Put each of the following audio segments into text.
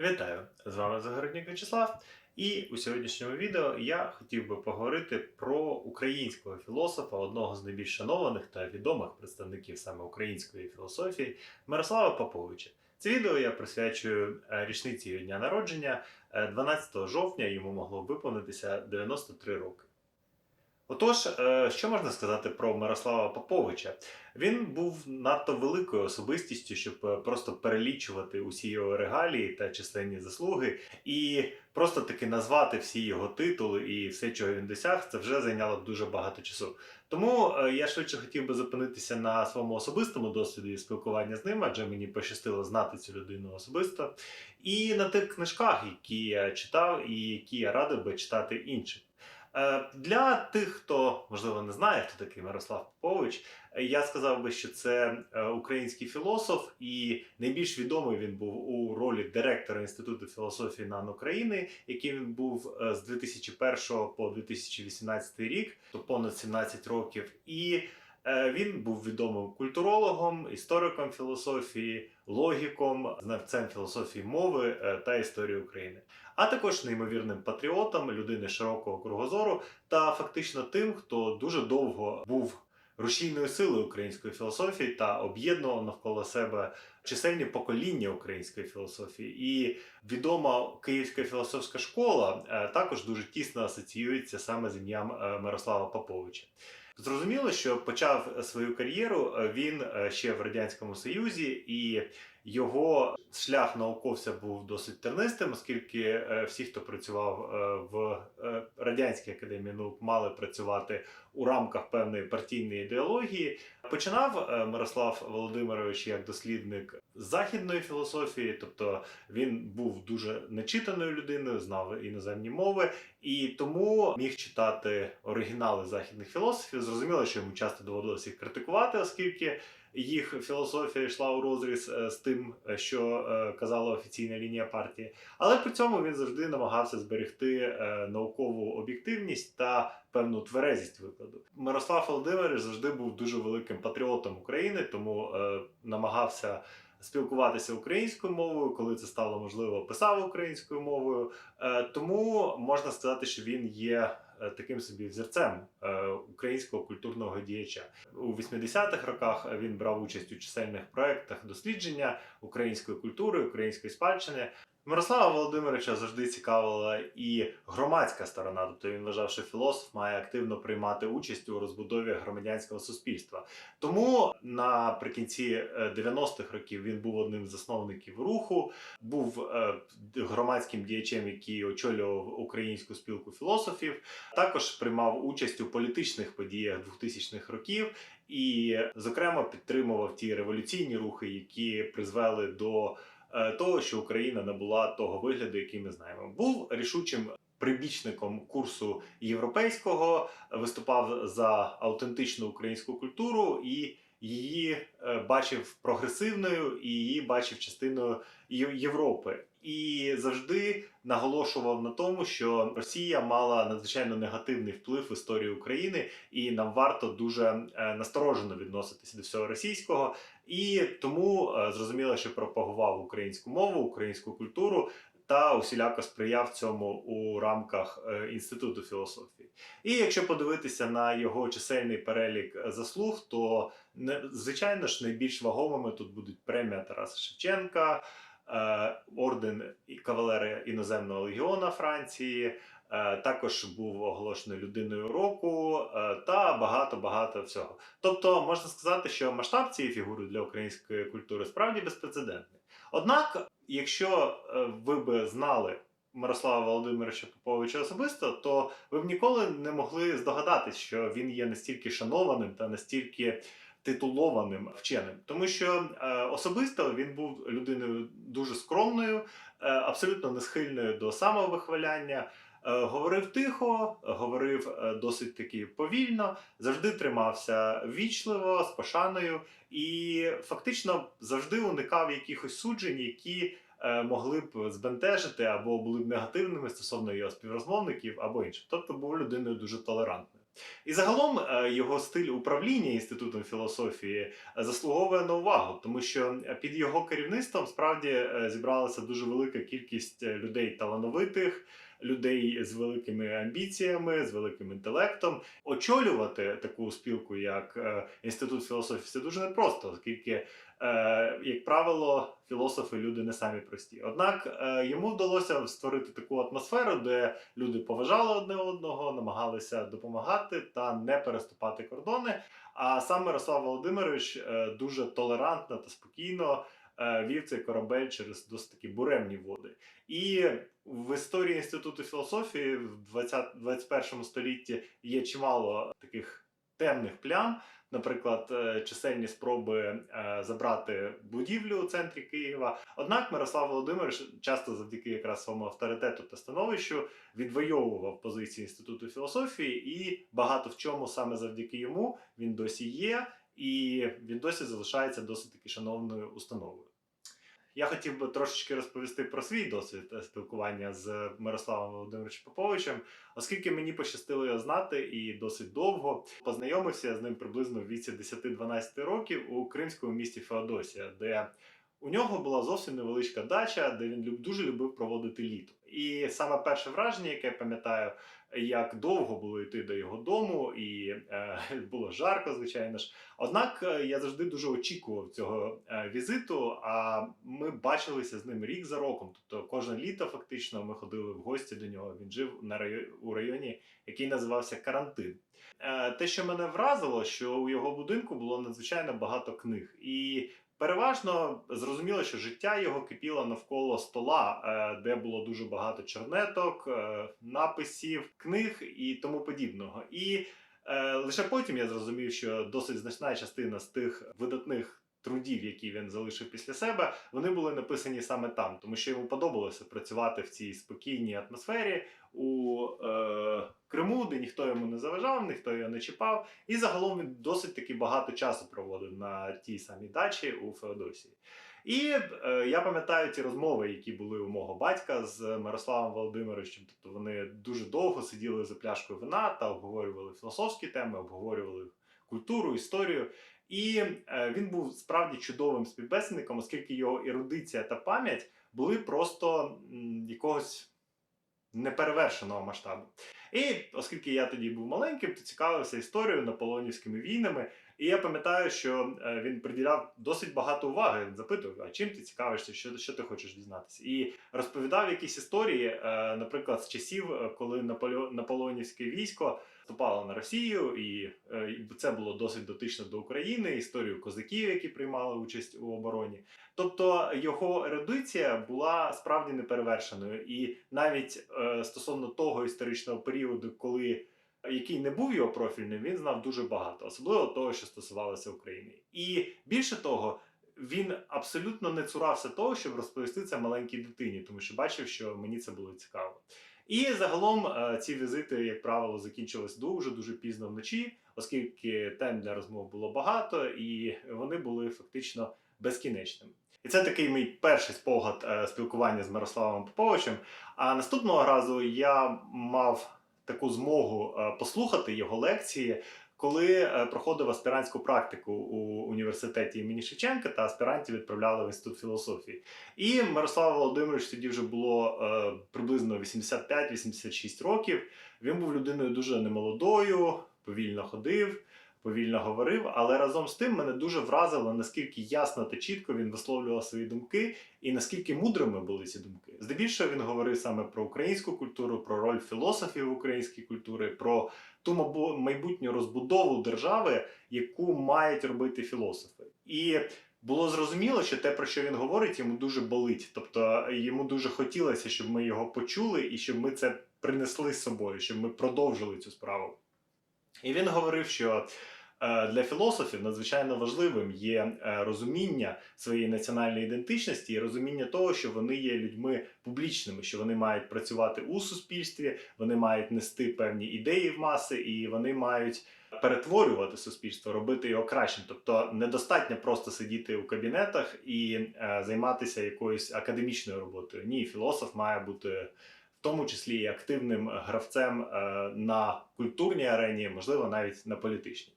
Вітаю! З вами Загороднік Вячеслав. І у сьогоднішньому відео я хотів би поговорити про українського філософа, одного з найбільш шанованих та відомих представників саме української філософії Мирослава Поповича. Це відео я присвячую е, річниці його дня народження. Е, 12 жовтня йому могло виповнитися 93 роки. Отож, е, що можна сказати про Мирослава Поповича? Він був надто великою особистістю, щоб е, просто перелічувати усі його регалії та численні заслуги, і просто таки назвати всі його титули і все, чого він досяг, це вже зайняло дуже багато часу. Тому е, я швидше хотів би зупинитися на своєму особистому досвіді спілкування з ним, адже мені пощастило знати цю людину особисто, і на тих книжках, які я читав, і які я радив би читати іншим. Е, Для тих, хто можливо не знає, хто такий Мирослав Попович, е, я сказав би, що це е, український філософ, і найбільш відомий він був у ролі директора Інституту філософії НАН України, яким він був з 2001 по 2018 рік, то понад 17 років. І він був відомим культурологом, істориком філософії, логіком, знавцем філософії мови е, та історії України а також неймовірним патріотом, людини широкого кругозору та фактично тим, хто дуже довго був рушійною силою української філософії та об'єднував навколо себе чисельні покоління української філософії. І відома Київська філософська школа е, також дуже тісно асоціюється саме з ім'ям е, Мирослава Поповича. Зрозуміло, що почав свою кар'єру е, він е, ще в радянському союзі, і його шлях науковця був досить тернистим, оскільки е, всі, хто працював е, в е, радянській академії наук, мали працювати у рамках певної партійної ідеології. Починав Мирослав Володимирович як дослідник західної філософії, тобто він був дуже нечитаною людиною, знав іноземні мови, і тому міг читати оригінали західних філософів. Зрозуміло, що йому часто доводилося їх критикувати, оскільки їх філософія йшла у розріз е, з тим, е, що е, казала офіційна лінія партії. Але при цьому він завжди намагався зберегти наукову об'єктивність та певну тверезість викладу. Мирослав Володимирович завжди був дуже великим патріотом України, тому намагався. Спілкуватися українською мовою, коли це стало можливо, писав українською мовою. Тому можна сказати, що він є таким собі взірцем е, українського культурного діяча. У 80-х роках він брав участь у чисельних проєктах дослідження української культури, української спадщини. Мирослава Володимировича завжди цікавила і громадська сторона, тобто він вважав, що філософ має активно приймати участь у розбудові громадянського суспільства. Тому наприкінці е, 90-х років він був одним з засновників руху, був е, громадським діячем, який очолював українську спілку філософів. Також приймав участь у політичних подіях 2000-х років і, зокрема, підтримував ті революційні рухи, які призвели до е, того, що Україна набула того вигляду, який ми знаємо. Був рішучим. Прибічником курсу європейського виступав за автентичну українську культуру і її е, бачив прогресивною і її бачив частиною Європи. І завжди наголошував на тому, що Росія мала надзвичайно негативний вплив в історію України, і нам варто дуже е, насторожено відноситися до всього російського. І тому е, зрозуміло, що пропагував українську мову, українську культуру. Та усіляко сприяв цьому у рамках е, інституту філософії. І якщо подивитися на його чисельний перелік заслуг, то звичайно ж найбільш вагомими тут будуть премія Тараса Шевченка, орден і- кавалера іноземного легіона Франції. е, Також був оголошений людиною року е, та багато багато всього. Тобто можна сказати, що масштаб цієї фігури для української культури справді безпрецедентний. Однак, якщо е, ви би знали Мирослава Володимировича Поповича особисто, то ви б ніколи не могли здогадатись, що він є настільки шанованим та настільки титулованим вченим, тому що е, особисто він був людиною дуже скромною, е, абсолютно не схильною до самовихваляння. Е, Говорив тихо, говорив досить таки повільно, завжди тримався вічливо, з пошаною і фактично завжди уникав якихось суджень, які могли б збентежити або були б негативними стосовно його співрозмовників або інших. Тобто був людиною дуже толерантною. І загалом е, його стиль управління інститутом філософії е, заслуговує на увагу, тому що е, під його керівництвом справді зібралася дуже велика кількість людей талановитих. Людей з великими амбіціями, з великим інтелектом очолювати таку спілку, як е, інститут філософії, це дуже непросто, оскільки, е, як правило, філософи люди не самі прості. Однак е, йому вдалося створити таку атмосферу, де люди поважали одне одного, намагалися допомагати та не переступати кордони. А сам Мирослав Володимирович дуже толерантно та спокійно вів цей корабель через досить такі буремні води. І в історії інституту філософії в 20, 21 столітті є чимало таких темних плям. Наприклад, е, чисельні спроби е, забрати будівлю у центрі Києва. Однак Мирослав Володимирович часто завдяки якраз своєму авторитету та становищу відвоював позиції інституту філософії, і багато в чому саме завдяки йому він досі є, і він досі залишається досить таки шановною установою. Я хотів би трошечки розповісти про свій досвід е, спілкування з Мирославом Володимировичем Поповичем, оскільки мені пощастило його знати і досить довго познайомився я з ним приблизно в віці 10-12 років у кримському місті Феодосія, де у нього була зовсім невеличка дача, де він дуже любив проводити літо. І саме перше враження, яке я пам'ятаю, як довго було йти до його дому, і е, було жарко, звичайно ж. Однак е, я завжди дуже очікував цього е, візиту. А ми бачилися з ним рік за роком. Тобто кожне літо фактично ми ходили в гості до нього. Він жив на районі, у районі, який називався Карантин. Е, Те, що мене вразило, що у його будинку було надзвичайно багато книг. І переважно зрозуміло, що життя його кипіло навколо стола, е, де було дуже багато чернеток, е, написів, книг і тому подібного. І Е, лише потім я зрозумів, що досить значна частина з тих видатних трудів, які він залишив після себе, вони були написані саме там, тому що йому подобалося працювати в цій спокійній атмосфері у е, Криму, де ніхто йому не заважав, ніхто його не чіпав. І загалом він досить таки багато часу проводив на тій самій дачі у Феодосії. І е, я пам'ятаю ті розмови, які були у мого батька з Мирославом Володимировичем. Тобто вони дуже довго сиділи за пляшкою вина та обговорювали філософські теми, обговорювали культуру, історію. І е, він був справді чудовим співбесідником, оскільки його ерудиція та пам'ять були просто якогось неперевершеного масштабу. І оскільки я тоді був маленьким, то цікавився історією наполеонівськими війнами. І я пам'ятаю, що е, він приділяв досить багато уваги. Він запитував, а чим ти цікавишся, що, що ти хочеш дізнатися? І розповідав якісь історії, е, наприклад, з часів, коли Наполео- наполеонівське військо вступало на Росію, і е, це було досить дотично до України, історію козаків, які приймали участь у обороні. Тобто його ерудиція була справді неперевершеною, і навіть е, стосовно того історичного періоду, коли який не був його профільним, він знав дуже багато, особливо того, що стосувалося України. І більше того, він абсолютно не цурався того, щоб розповісти це маленькій дитині, тому що бачив, що мені це було цікаво. І загалом е, ці візити, як правило, закінчились дуже дуже пізно вночі, оскільки тем для розмов було багато, і вони були фактично безкінечними. І це такий мій перший спогад е, спілкування з Мирославом Поповичем. А наступного разу я мав таку змогу е, послухати його лекції, коли е, проходив аспірантську практику у університеті імені Шевченка та аспірантів відправляли в інститут філософії. І Мирослав Володимирович тоді вже було е, приблизно 85-86 років. Він був людиною дуже немолодою, повільно ходив. Повільно говорив, але разом з тим мене дуже вразило, наскільки ясно та чітко він висловлював свої думки, і наскільки мудрими були ці думки. Здебільшого він говорив саме про українську культуру, про роль філософів в українській культурі, про ту майбутню розбудову держави, яку мають робити філософи. І було зрозуміло, що те, про що він говорить, йому дуже болить. Тобто йому дуже хотілося, щоб ми його почули і щоб ми це принесли з собою, щоб ми продовжили цю справу. І він говорив, що е, для філософів надзвичайно важливим є е, розуміння своєї національної ідентичності і розуміння того, що вони є людьми публічними, що вони мають працювати у суспільстві, вони мають нести певні ідеї в маси, і вони мають перетворювати суспільство, робити його кращим. Тобто недостатньо просто сидіти у кабінетах і е, займатися якоюсь академічною роботою. Ні, філософ має бути тому числі і активним гравцем е, на культурній арені, можливо, навіть на політичній.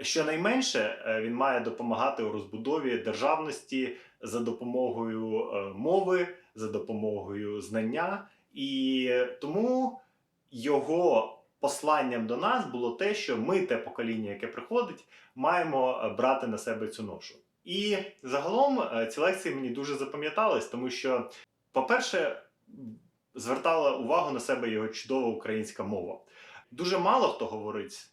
Щонайменше е, він має допомагати у розбудові державності за допомогою е, мови, за допомогою знання, і тому його посланням до нас було те, що ми, те покоління, яке приходить, маємо е, брати на себе цю ношу. І загалом е, ці лекції мені дуже запам'ятались, тому що, по-перше, звертала увагу на себе його чудова українська мова. Дуже мало хто говорить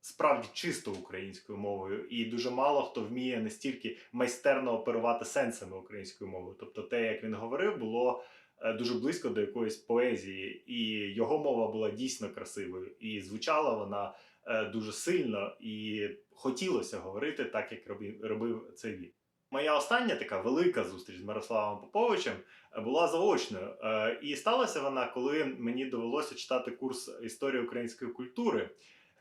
справді чисто українською мовою, і дуже мало хто вміє настільки майстерно оперувати сенсами української мови. Тобто, те, як він говорив, було е, дуже близько до якоїсь поезії, і його мова була дійсно красивою, і звучала вона е, дуже сильно, і хотілося говорити так, як робив це він. Моя остання така велика зустріч з Мирославом Поповичем е, була заочною. Е, І сталася вона, коли мені довелося читати курс історії української культури.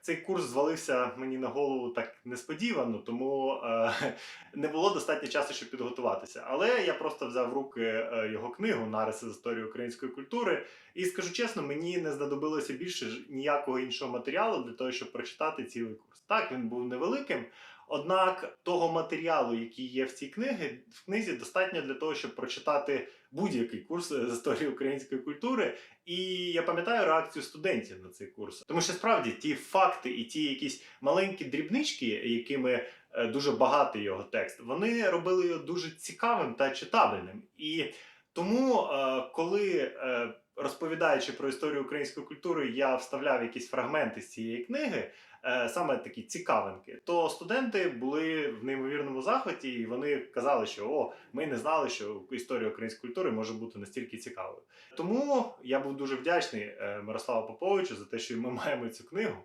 Цей курс звалився мені на голову так несподівано, тому е, не було достатньо часу, щоб підготуватися. Але я просто взяв в руки е, його книгу Нариси з історії української культури. І скажу чесно, мені не знадобилося більше ніякого іншого матеріалу для того, щоб прочитати цілий курс. Так, він був невеликим. Однак того матеріалу, який є в цій книгі, в книзі, достатньо для того, щоб прочитати будь-який курс з історії української культури. І я пам'ятаю реакцію студентів на цей курс, тому що справді ті факти і ті якісь маленькі дрібнички, якими е, дуже багатий його текст, вони робили його дуже цікавим та читабельним. І тому, е, коли е, розповідаючи про історію української культури, я вставляв якісь фрагменти з цієї книги. е, Саме такі цікавинки, то студенти були в неймовірному захваті, і вони казали, що о, ми не знали, що історія української культури може бути настільки цікавою. Тому я був дуже вдячний е, Мирославу Поповичу за те, що ми маємо цю книгу.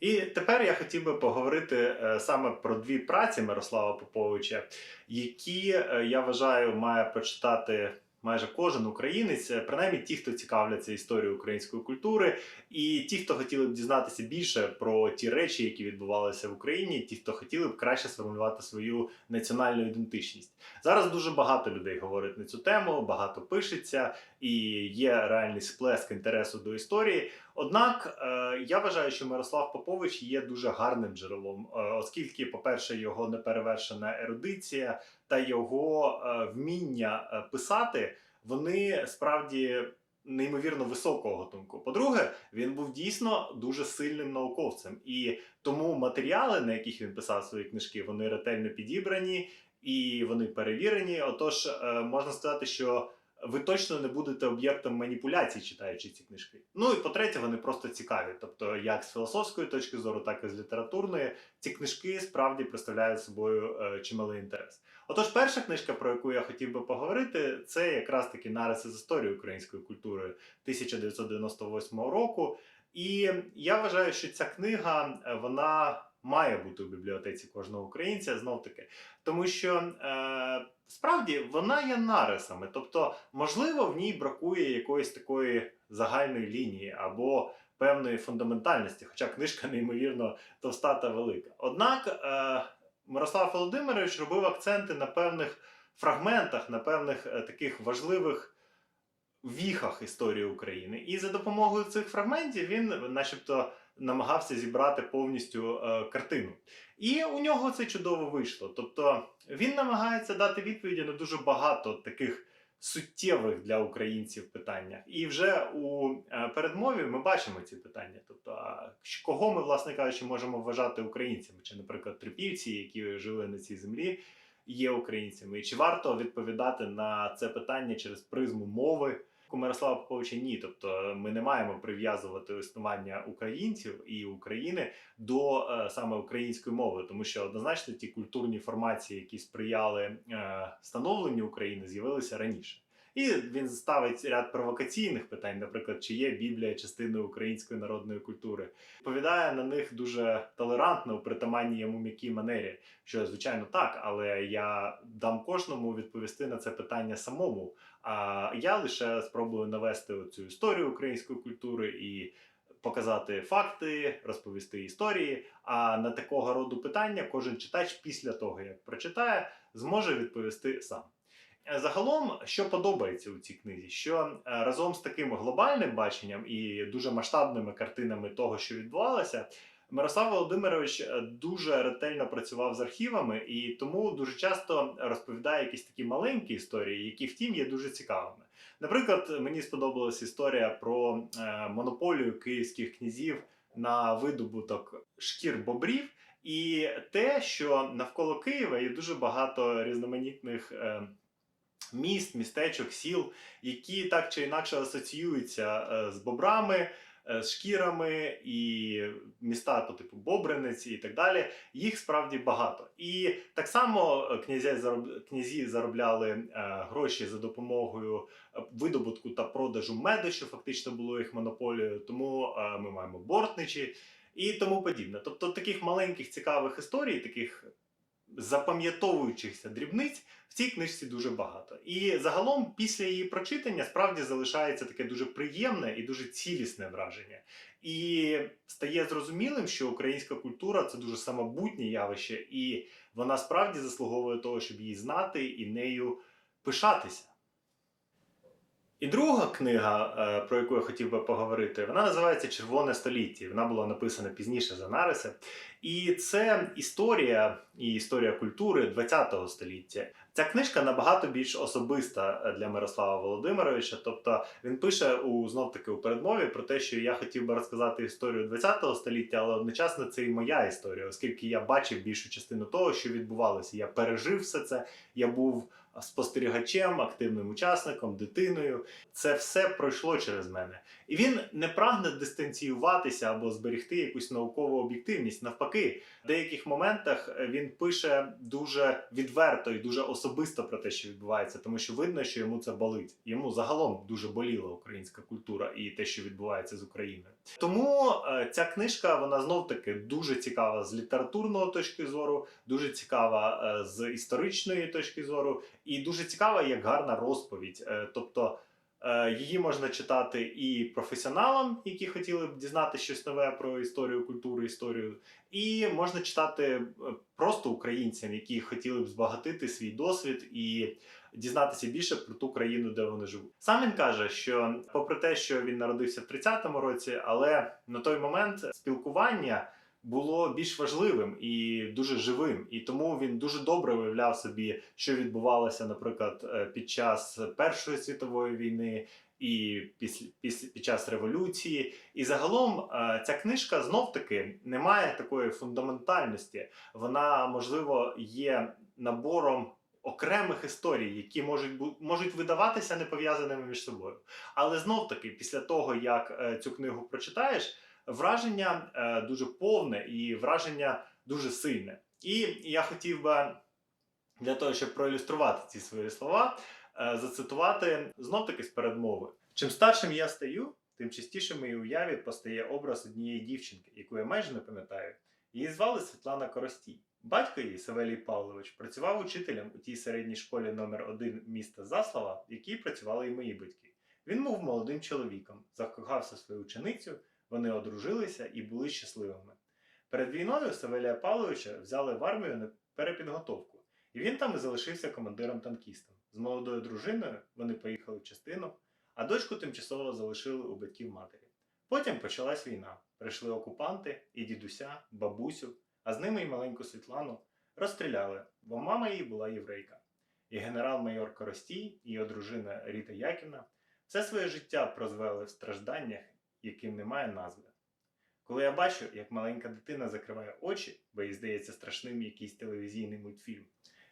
І тепер я хотів би поговорити е, саме про дві праці Мирослава Поповича, які я вважаю має прочитати. Майже кожен українець, е, принаймні ті, хто цікавляться історією української культури, і ті, хто хотіли б дізнатися більше про ті речі, які відбувалися в Україні, ті, хто хотіли б краще сформулювати свою національну ідентичність. Зараз дуже багато людей говорить на цю тему, багато пишеться, і є реальний сплеск інтересу до історії. Однак е, я вважаю, що Мирослав Попович є дуже гарним джерелом, е, оскільки, по-перше, його неперевершена ерудиція та його е, вміння писати, вони справді. Неймовірно високого гатунку. По-друге, він був дійсно дуже сильним науковцем, і тому матеріали, на яких він писав свої книжки, вони ретельно підібрані і вони перевірені. Отож, можна сказати, що ви точно не будете об'єктом маніпуляцій, читаючи ці книжки. Ну і по-третє, вони просто цікаві. Тобто, як з філософської точки зору, так і з літературної, ці книжки справді представляють собою е, чималий інтерес. Отож, перша книжка, про яку я хотів би поговорити, це якраз таки нариси з історії української культури 1998 року. І я вважаю, що ця книга е, вона має бути у бібліотеці кожного українця знов таки, тому що е, справді вона є нарисами, тобто, можливо, в ній бракує якоїсь такої загальної лінії або певної фундаментальності, хоча книжка неймовірно товста та велика. Однак е, Мирослав Володимирович робив акценти на певних фрагментах, на певних е, таких важливих віхах історії України. І за допомогою цих фрагментів він, начебто, намагався зібрати повністю е, картину. І у нього це чудово вийшло. Тобто він намагається дати відповіді на дуже багато таких суттєвих для українців питаннях. І вже у е, передмові ми бачимо ці питання. Тобто, кого ми, власне кажучи, можемо вважати українцями? Чи, наприклад, трипівці, які жили на цій землі, є українцями? І чи варто відповідати на це питання через призму мови? У Мирослава Поповича ні, тобто ми не маємо прив'язувати існування українців і України до е, саме української мови, тому що однозначно ті культурні формації, які сприяли е, становленню України, з'явилися раніше. І він ставить ряд провокаційних питань, наприклад, чи є Біблія частиною української народної культури, відповідає на них дуже толерантно у притаманній йому м'якій манері. Що звичайно так, але я дам кожному відповісти на це питання самому. А я лише спробую навести цю історію української культури і показати факти, розповісти історії. А на такого роду питання кожен читач після того, як прочитає, зможе відповісти сам. Загалом, що подобається у цій книзі, що е, разом з таким глобальним баченням і дуже масштабними картинами того, що відбувалося, Мирослав Володимирович е, дуже ретельно працював з архівами і тому дуже часто розповідає якісь такі маленькі історії, які втім є дуже цікавими. Наприклад, мені сподобалась історія про е, монополію київських князів на видобуток шкір бобрів, і те, що навколо Києва є дуже багато різноманітних. Міст, містечок, сіл, які так чи інакше асоціюються е, з бобрами, е, з шкірами і міста по типу Бобринець і так далі. Їх справді багато. І так само князі, заробляли е, гроші за допомогою видобутку та продажу меду, що фактично було їх монополією. Тому ми маємо бортничі і тому подібне. Тобто таких маленьких цікавих історій, таких запам'ятовуючихся дрібниць в цій книжці дуже багато. І загалом, після її прочитання, справді залишається таке дуже приємне і дуже цілісне враження. І стає зрозумілим, що українська культура це дуже самобутнє явище, і вона справді заслуговує того, щоб її знати і нею пишатися. І друга книга, е, про яку я хотів би поговорити, вона називається Червоне століття. Вона була написана пізніше за нариси. І це історія і історія культури ХХ століття. Ця книжка набагато більш особиста для Мирослава Володимировича. Тобто він пише у знов таки у передмові про те, що я хотів би розказати історію ХХ століття, але одночасно це і моя історія, оскільки я бачив більшу частину того, що відбувалося. Я пережив все це. Я був спостерігачем, активним учасником, дитиною. Це все пройшло через мене. І він не прагне дистанціюватися або зберегти якусь наукову об'єктивність. Навпаки, в деяких моментах він пише дуже відверто і дуже особисто про те, що відбувається, тому що видно, що йому це болить. Йому загалом дуже боліла українська культура і те, що відбувається з Україною. Тому е, ця книжка вона знов таки дуже цікава з літературного точки зору, дуже цікава е, з історичної точки зору, і дуже цікава як гарна розповідь. Е, тобто. Е, Її можна читати і професіоналам, які хотіли б дізнати щось нове про історію культури, історію, і можна читати е, просто українцям, які хотіли б збагатити свій досвід і дізнатися більше про ту країну, де вони живуть. Сам він каже, що попри те, що він народився в 30-му році, але на той момент спілкування. Було більш важливим і дуже живим, і тому він дуже добре уявляв собі, що відбувалося, наприклад, е, під час Першої світової війни і після, під час революції. І загалом е, ця книжка знов таки не має такої фундаментальності. Вона можливо є набором. Окремих історій, які можуть можуть видаватися не пов'язаними між собою. Але знов таки, після того як е, цю книгу прочитаєш, враження е, дуже повне і враження дуже сильне. І я хотів би для того, щоб проілюструвати ці свої слова, е, зацитувати знов таки з передмови. Чим старшим я стаю, тим частіше в моїй уяві постає образ однієї дівчинки, яку я майже не пам'ятаю. Її звали Світлана Коростій. Батько її, Савелій Павлович, працював учителем у тій середній школі номер 1 міста Заслава, в якій працювали і мої батьки. Він був молодим чоловіком, закохався свою ученицю, вони одружилися і були щасливими. Перед війною Савелія Павловича взяли в армію на перепідготовку, і він там і залишився командиром-танкістом. З молодою дружиною вони поїхали в частину, а дочку тимчасово залишили у батьків матері. Потім почалась війна. Прийшли окупанти, і дідуся, бабусю, а з ними й маленьку Світлану розстріляли, бо мама її була єврейка. І генерал-майор Коростій, і його дружина Ріта Яківна все своє життя прозвели в стражданнях, яким немає назви. Коли я бачу, як маленька дитина закриває очі, бо їй здається страшним якийсь телевізійний мультфільм,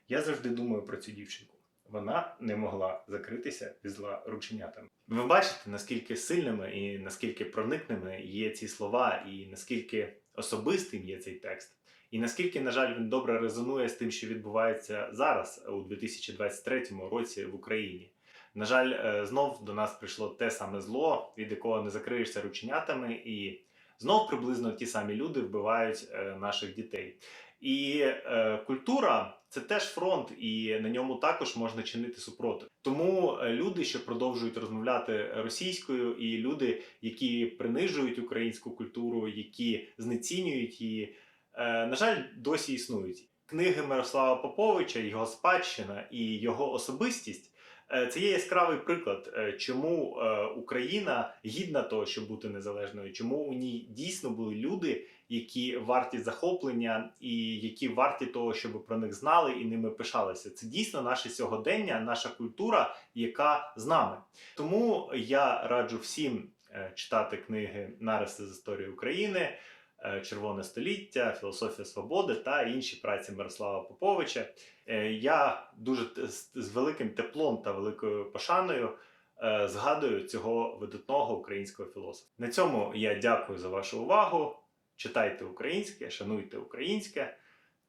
я завжди думаю про цю дівчинку. Вона не могла закритися від зла рученятами. Ви бачите, наскільки сильними і наскільки проникними є ці слова, і наскільки особистим є цей текст, і наскільки, на жаль, він добре резонує з тим, що відбувається зараз у 2023 році в Україні. На жаль, е, знов до нас прийшло те саме зло, від якого не закриєшся рученятами, і знов приблизно ті самі люди вбивають е, наших дітей. І е, культура це теж фронт, і на ньому також можна чинити супротив. Тому е, люди, що продовжують розмовляти російською, і люди, які принижують українську культуру, які знецінюють її, е, на жаль, досі існують. Книги Мирослава Поповича, його спадщина і його особистість Це є яскравий приклад, е, чому е, Україна гідна того, щоб бути незалежною, чому у ній дійсно були люди, які варті захоплення і які варті того, щоб про них знали і ними пишалися. Це дійсно наше сьогодення, наша культура, яка з нами. Тому я раджу всім е, читати книги Нариси з історії України. Е, Червоне століття, філософія свободи та інші праці Мирослава Поповича. Е, Я дуже з великим теплом та великою пошаною е, згадую цього видатного українського філософа. На цьому я дякую за вашу увагу. Читайте українське, шануйте українське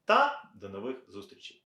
та до нових зустрічей.